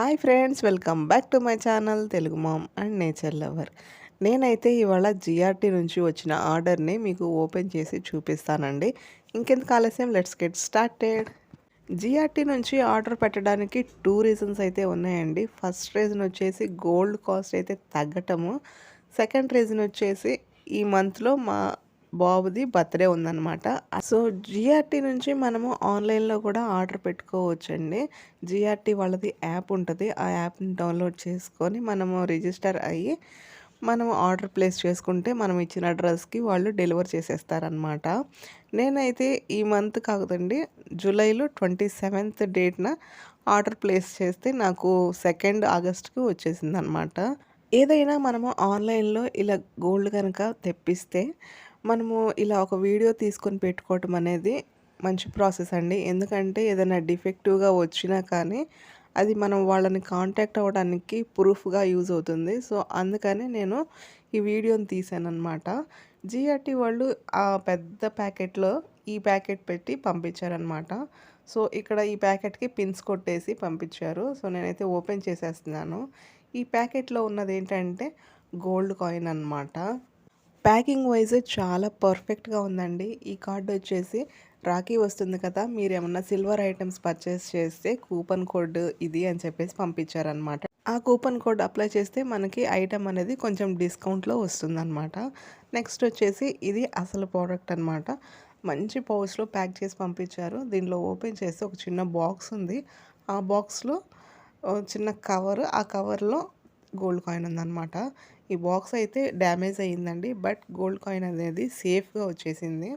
Hi friends welcome back to my channel Telugu mom and nature lover. నేనైతే ఇవాళ GRT నుంచి వచ్చిన ఆర్డర్ని మీకు ఓపెన్ చేసి చూపిస్తానండి. ఇంకెందుకు ఆలస్యం? Let's get started. జిఆర్టీ నుంచి ఆర్డర్ పెట్టడానికి టూ రీజన్స్ అయితే ఉన్నాయండి. ఫస్ట్ రీజన్ వచ్చేసి గోల్డ్ కాస్ట్ అయితే తగ్గటము. సెకండ్ రీజన్ వచ్చేసి ఈ మంత్లో మా బాబుది బర్త్డే ఉందన్నమాట. సో జిఆర్టీ నుంచి మనము ఆన్లైన్లో కూడా ఆర్డర్ పెట్టుకోవచ్చండి. జిఆర్టీ వాళ్ళది యాప్ ఉంటుంది. ఆ యాప్ని డౌన్లోడ్ చేసుకొని మనము రిజిస్టర్ అయ్యి మనము ఆర్డర్ ప్లేస్ చేసుకుంటే మనం ఇచ్చిన అడ్రస్కి వాళ్ళు డెలివర్ చేసేస్తారనమాట నేనైతే ఈ మంత్ కాకదండి జూలైలో ట్వంటీ సెవెంత్ డేట్న ఆర్డర్ ప్లేస్ చేస్తే నాకు సెకండ్ ఆగస్ట్కి వచ్చేసింది అనమాట ఏదైనా మనము ఆన్లైన్లో ఇలా గోల్డ్ కనుక తెప్పిస్తే మనము ఇలా ఒక వీడియో తీసుకొని పెట్టుకోవటం అనేది మంచి ప్రాసెస్ అండి. ఎందుకంటే ఏదైనా డిఫెక్టివ్గా వచ్చినా కానీ అది మనం వాళ్ళని కాంటాక్ట్ అవ్వడానికి ప్రూఫ్గా యూజ్ అవుతుంది. సో అందుకని నేను ఈ వీడియోని తీసాను అనమాట జిఆర్టీ వాళ్ళు ఆ పెద్ద ప్యాకెట్లో ఈ ప్యాకెట్ పెట్టి పంపించారనమాట సో ఇక్కడ ఈ ప్యాకెట్కి పిన్స్ కొట్టేసి పంపించారు. సో నేనైతే ఓపెన్ చేసేస్తున్నాను. ఈ ప్యాకెట్లో ఉన్నది ఏంటంటే గోల్డ్ కాయిన్ అనమాట ప్యాకింగ్ వైజ్ చాలా పర్ఫెక్ట్గా ఉందండి. ఈ కార్డు వచ్చేసి రాఖీ వస్తుంది కదా మీరు ఏమన్నా సిల్వర్ ఐటమ్స్ పర్చేస్ చేస్తే కూపన్ కోడ్ ఇది అని చెప్పేసి పంపించారనమాట ఆ కూపన్ కోడ్ అప్లై చేస్తే మనకి ఐటమ్ అనేది కొంచెం డిస్కౌంట్లో వస్తుందన్నమాట. నెక్స్ట్ వచ్చేసి ఇది అసలు ప్రోడక్ట్ అనమాట మంచి పౌచ్లో ప్యాక్ చేసి పంపించారు. దీనిలో ఓపెన్ చేస్తే ఒక చిన్న బాక్స్ ఉంది. ఆ బాక్స్లో చిన్న కవర్ ఆ కవర్లో గోల్డ్ కాయిన్ ఉందన్నమాట. ఈ బాక్స్ అయితే డ్యామేజ్ అయ్యిందండి. బట్ గోల్డ్ కాయిన్ అనేది సేఫ్గా వచ్చేసింది.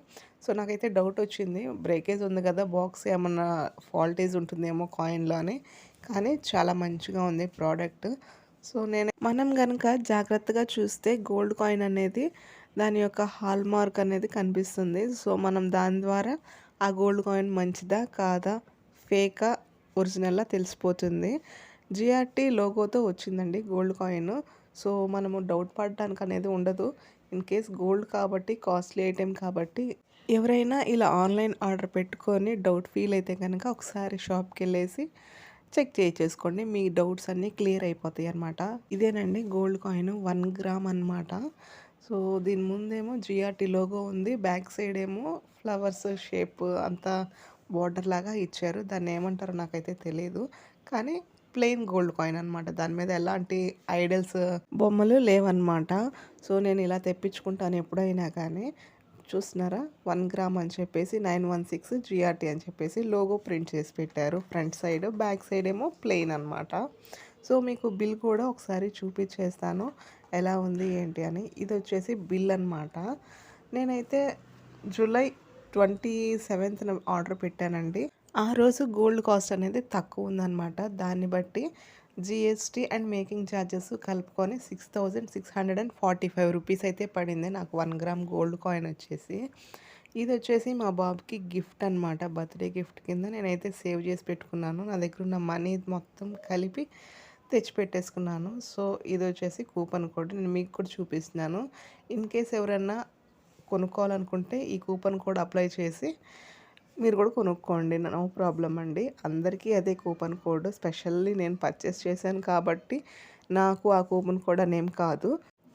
సో నాకైతే డౌట్ వచ్చింది. బ్రేకేజ్ ఉంది కదా బాక్స్ ఏమన్నా ఫాల్టేజ్ ఉంటుందేమో కాయిన్లో అని కానీ చాలా మంచిగా ఉంది ప్రోడక్ట్. సో నేను మనం కనుక జాగ్రత్తగా చూస్తే గోల్డ్ కాయిన్ అనేది దాని యొక్క హాల్ మార్క్ అనేది కనిపిస్తుంది. సో మనం దాని ద్వారా ఆ గోల్డ్ కాయిన్ మంచిదా కాదా ఫేకా ఒరిజినల్లా తెలిసిపోతుంది. జిఆర్టీ లోగోతో వచ్చిందండి గోల్డ్ కాయిన్. సో మనము డౌట్ పడడానికి అనేది ఉండదు. ఇన్ కేస్ గోల్డ్ కాబట్టి కాస్ట్లీ ఐటెం కాబట్టి ఎవరైనా ఇలా ఆన్లైన్ ఆర్డర్ పెట్టుకొని డౌట్ ఫీల్ అయితే కనుక ఒకసారి షాప్కి వెళ్ళేసి చెక్ చేసేసుకోండి. మీ డౌట్స్ అన్నీ క్లియర్ అయిపోతాయి అనమాట ఇదేనండి గోల్డ్ కాయిన్ వన్ గ్రామ్ అనమాట సో దీని ముందేమో జిఆర్టీ లోగో ఉంది. బ్యాక్ సైడ్ ఏమో ఫ్లవర్స్ షేప్ అంతా బార్డర్ లాగా ఇచ్చారు. దాన్ని ఏమంటారో నాకైతే తెలియదు కానీ ప్లెయిన్ గోల్డ్ కాయిన్ అనమాట దాని మీద ఎలాంటి ఐడల్స్ బొమ్మలు లేవన్నమాట. సో నేను ఇలా తెప్పించుకుంటాను ఎప్పుడైనా కానీ. చూస్తున్నారా? వన్ గ్రామ్ అని చెప్పేసి నైన్ వన్ సిక్స్ జిఆర్టీ అని చెప్పేసి లోగో ప్రింట్ చేసి పెట్టారు. ఫ్రంట్ సైడ్ బ్యాక్ సైడ్ ఏమో ప్లెయిన్ అనమాట సో మీకు బిల్ కూడా ఒకసారి చూపించేస్తాను. ఎలా ఉంది ఏంటి అని. ఇది వచ్చేసి బిల్ అనమాట నేనైతే జూలై ట్వంటీ సెవెంత్న ఆర్డర్ పెట్టానండి. ఆ రోజు గోల్డ్ కాస్ట్ అనేది తక్కువ ఉందన్నమాట. దాన్ని బట్టి జిఎస్టీ అండ్ మేకింగ్ ఛార్జెస్ కలుపుకొని six thousand six hundred and forty five rupees అయితే పడింది. నాకు వన్ గ్రామ్ గోల్డ్ కాయిన్ వచ్చేసి. ఇది వచ్చేసి మా బాబుకి గిఫ్ట్ అనమాట బర్త్డే గిఫ్ట్ కింద నేనైతే సేవ్ చేసి పెట్టుకున్నాను. నా దగ్గర ఉన్న మనీ మొత్తం కలిపి తెచ్చిపెట్టేసుకున్నాను. సో ఇది వచ్చేసి కూపన్ కోడ్. నేను మీకు కూడా చూపిస్తున్నాను. ఇన్ కేస్ ఎవరైనా కొనుక్కోవాలనుకుంటే ఈ కూపన్ కోడ్ అప్లై చేసి మీరు కూడా కొనుక్కోండి. నో ప్రాబ్లం అండి. అందరికీ అదే కూపన్ కోడ్. స్పెషల్లీ నేను పర్చేస్ చేశాను కాబట్టి నాకు ఆ కూపన్ కోడ్ అనేం కాదు.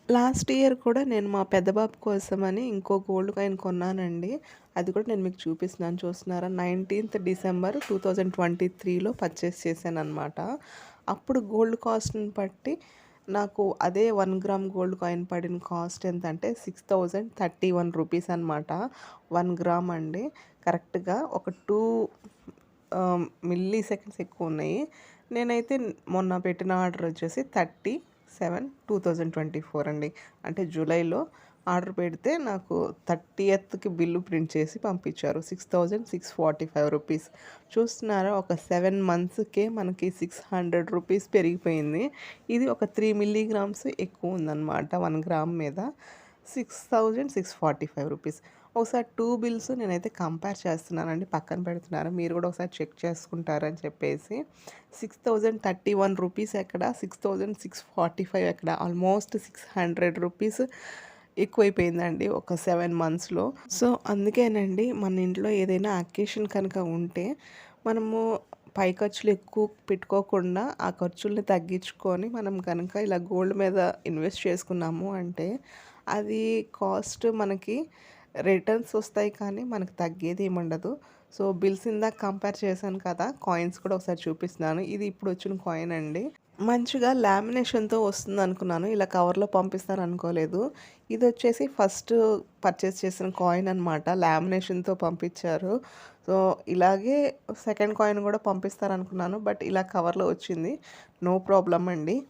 లాస్ట్ ఇయర్ కూడా నేను మా పెద్దబాబు కోసమని ఇంకో గోల్డ్ కాయిన్ కొన్నానండి. అది కూడా నేను మీకు చూపిస్తున్నాను. చూస్తున్నారా? Nineteenth December two thousand twenty త్రీలో పర్చేస్ చేశాను అనమాట అప్పుడు గోల్డ్ కాస్ట్ని బట్టి నాకు అదే వన్ గ్రామ్ గోల్డ్ కాయిన్ పడిన కాస్ట్ ఎంత అంటే six thousand thirty one rupees అనమాట వన్ గ్రామ్ అండి. కరెక్ట్గా ఒక టూ మిల్లీ సెకండ్స్ ఎక్కువ ఉన్నాయి. నేనైతే మొన్న పెట్టిన ఆర్డర్ వచ్చేసి thirty seven two thousand twenty four అండి. అంటే జూలైలో ఆర్డర్ పెడితే నాకు థర్టీయత్కి బిల్లు ప్రింట్ చేసి పంపించారు. Six thousand six forty five rupees. చూస్తున్నారా ఒక సెవెన్ మంత్స్కే మనకి సిక్స్ హండ్రెడ్ రూపీస్ పెరిగిపోయింది. ఇది ఒక త్రీ మిల్లీగ్రామ్స్ ఎక్కువ ఉందన్నమాట వన్ గ్రామ్ మీద. Six thousand six forty five rupees. ఒకసారి టూ బిల్స్ నేనైతే కంపేర్ చేస్తున్నానండి. పక్కన పెడుతున్నాను మీరు కూడా ఒకసారి చెక్ చేసుకుంటారని చెప్పేసి. Six thousand thirty one rupees ఎక్కడ? Six thousand six forty five ఎక్కడ? ఆల్మోస్ట్ సిక్స్ హండ్రెడ్ రూపీస్ ఎక్కువైపోయిందండి ఒక సెవెన్ మంత్స్లో. సో అందుకేనండి మన ఇంట్లో ఏదైనా అకేషన్ కనుక ఉంటే మనము పై ఖర్చులు ఎక్కువ పెట్టుకోకుండా ఆ ఖర్చుల్ని తగ్గించుకొని మనం కనుక ఇలా గోల్డ్ మీద ఇన్వెస్ట్ చేసుకున్నాము అంటే అది కాస్ట్ మనకి రిటర్న్స్ వస్తాయి కానీ మనకు తగ్గేది ఏముండదు. ఉండదు సో బిల్స్ ఇందాక కంపేర్ చేశాను కదా కాయిన్స్ కూడా ఒకసారి చూపిస్తున్నాను. ఇది ఇప్పుడు వచ్చిన కాయిన్ అండి. మంచిగా లామినేషన్తో వస్తుంది అనుకున్నాను. ఇలా కవర్లో పంపిస్తారు అనుకోలేదు. ఇది వచ్చేసి ఫస్ట్ పర్చేస్ చేసిన కాయిన్ అనమాట లామినేషన్తో పంపించారు. సో ఇలాగే సెకండ్ కాయిన్ కూడా పంపిస్తారు అనుకున్నాను బట్ ఇలా కవర్లో వచ్చింది. నో ప్రాబ్లం అండి.